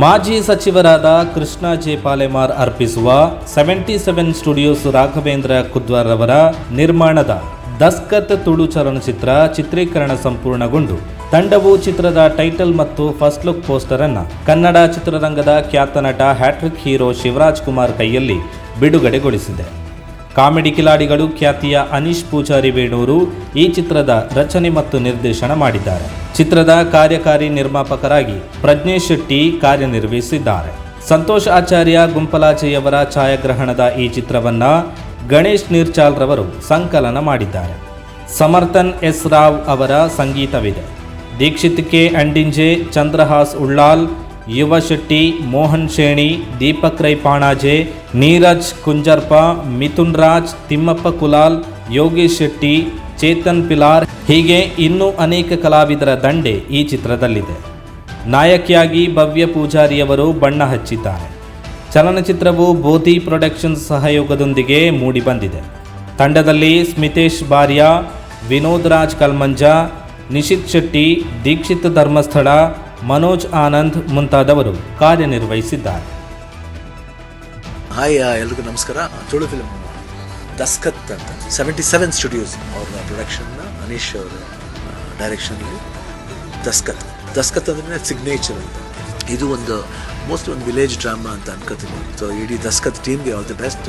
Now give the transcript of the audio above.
ಮಾಜಿ ಸಚಿವರಾದ ಕೃಷ್ಣ ಜೆ ಪಾಲೆಮಾರ್ ಅರ್ಪಿಸುವ seventy seven studios Raghavendra Kudwar ಅವರ ನಿರ್ಮಾಣದ ದಸ್ಕತ್ ತುಳು ಚಲನಚಿತ್ರ ಚಿತ್ರೀಕರಣ ಸಂಪೂರ್ಣಗೊಂಡು, ತಂಡವು ಚಿತ್ರದ ಟೈಟಲ್ ಮತ್ತು ಫಸ್ಟ್ ಲುಕ್ ಪೋಸ್ಟರ್ ಅನ್ನು ಕನ್ನಡ ಚಿತ್ರರಂಗದ ಖ್ಯಾತ ನಟ ಹ್ಯಾಟ್ರಿಕ್ ಹೀರೋ ಶಿವರಾಜ್ ಕುಮಾರ್ ಕೈಯಲ್ಲಿ ಬಿಡುಗಡೆಗೊಳಿಸಿದೆ. ಕಾಮಿಡಿ ಕಿಲಾಡಿಗಳು ಖ್ಯಾತಿಯ ಅನೀಶ್ ಪೂಜಾರಿ ವೇಣೂರು ಈ ಚಿತ್ರದ ರಚನೆ ಮತ್ತು ನಿರ್ದೇಶನ ಮಾಡಿದ್ದಾರೆ. ಚಿತ್ರದ ಕಾರ್ಯಕಾರಿ ನಿರ್ಮಾಪಕರಾಗಿ ಪ್ರಜ್ಞೇಶ್ ಶೆಟ್ಟಿ ಕಾರ್ಯನಿರ್ವಹಿಸಿದ್ದಾರೆ. ಸಂತೋಷ್ ಆಚಾರ್ಯ ಗುಂಪಲಾಚೆಯವರ ಛಾಯಾಗ್ರಹಣದ ಈ ಚಿತ್ರವನ್ನ ಗಣೇಶ್ ನೀರ್ಚಾಲ್ ರವರು ಸಂಕಲನ ಮಾಡಿದ್ದಾರೆ. ಸಮರ್ಥನ್ ಎಸ್ ರಾವ್ ಅವರ ಸಂಗೀತವಿದೆ. ದೀಕ್ಷಿತ್ ಕೆ ಅಂಡಿಂಜೆ, ಚಂದ್ರಹಾಸ್ ಉಳ್ಳಾಲ್ ಯುವ ಶೆಟ್ಟಿ ಮೋಹನ್ ಶೇಣಿ, ದೀಪಕ್ ರೈ ಪಾಣಾಜೆ, ನೀರಜ್ ಕುಂಜರ್ಪ, ಮಿಥುನ್ ರಾಜ್, ತಿಮ್ಮಪ್ಪ ಕುಲಾಲ್, ಯೋಗೇಶ್ ಶೆಟ್ಟಿ, ಚೇತನ್ ಪಿಲಾರ್ ಹೀಗೆ ಇನ್ನೂ ಅನೇಕ ಕಲಾವಿದರ ದಂಡೆ ಈ ಚಿತ್ರದಲ್ಲಿದೆ. ನಾಯಕಿಯಾಗಿ ಭವ್ಯ ಪೂಜಾರಿಯವರು ಬಣ್ಣ ಹಚ್ಚಿದ್ದಾರೆ. ಚಲನಚಿತ್ರವು ಬೋಧಿ ಪ್ರೊಡಕ್ಷನ್ಸ್ ಸಹಯೋಗದೊಂದಿಗೆ ಮೂಡಿಬಂದಿದೆ ತಂಡದಲ್ಲಿ ಸ್ಮಿತೇಶ್ ಬಾರ್ಯ ವಿನೋದ್ ರಾಜ್ ಕಲ್ಮಂಜ, ನಿಶಿತ್ ಶೆಟ್ಟಿ, ದೀಕ್ಷಿತ್ ಧರ್ಮಸ್ಥಳ ಮನೋಜ್ ಆನಂದ್ ಮುಂತಾದವರು ಕಾರ್ಯನಿರ್ವಹಿಸಿದ್ದಾರೆ. ಹಾಯ್ ಎಲ್ರಿಗೂ ನಮಸ್ಕಾರ. ತುಳು ಫಿಲ್ಮ್ ದಸ್ಕತ್ ಅಂತ. ಸೆವೆಂಟಿ ಸೆವೆನ್ ಸ್ಟುಡಿಯೋಸ್ ಅವ್ರ ಪ್ರೊಡಕ್ಷನ್ನ ಅನೀಶ್ ಅವರ ಡೈರೆಕ್ಷನಲ್ಲಿ ದಸ್ಕತ್. ದಸ್ಕತ್ ಅಂದ್ರೆ ಸಿಗ್ನೇಚರ್ ಅಂತ. ಇದು ಒಂದು ಮೋಸ್ಟ್ ಒಂದು ವಿಲೇಜ್ ಡ್ರಾಮಾ ಅಂತ ಅನ್ಕೋತೀನಿ. ಸೊ ಇಡೀ ದಸ್ಕತ್ ಟೀಮ್ಗೆ all the best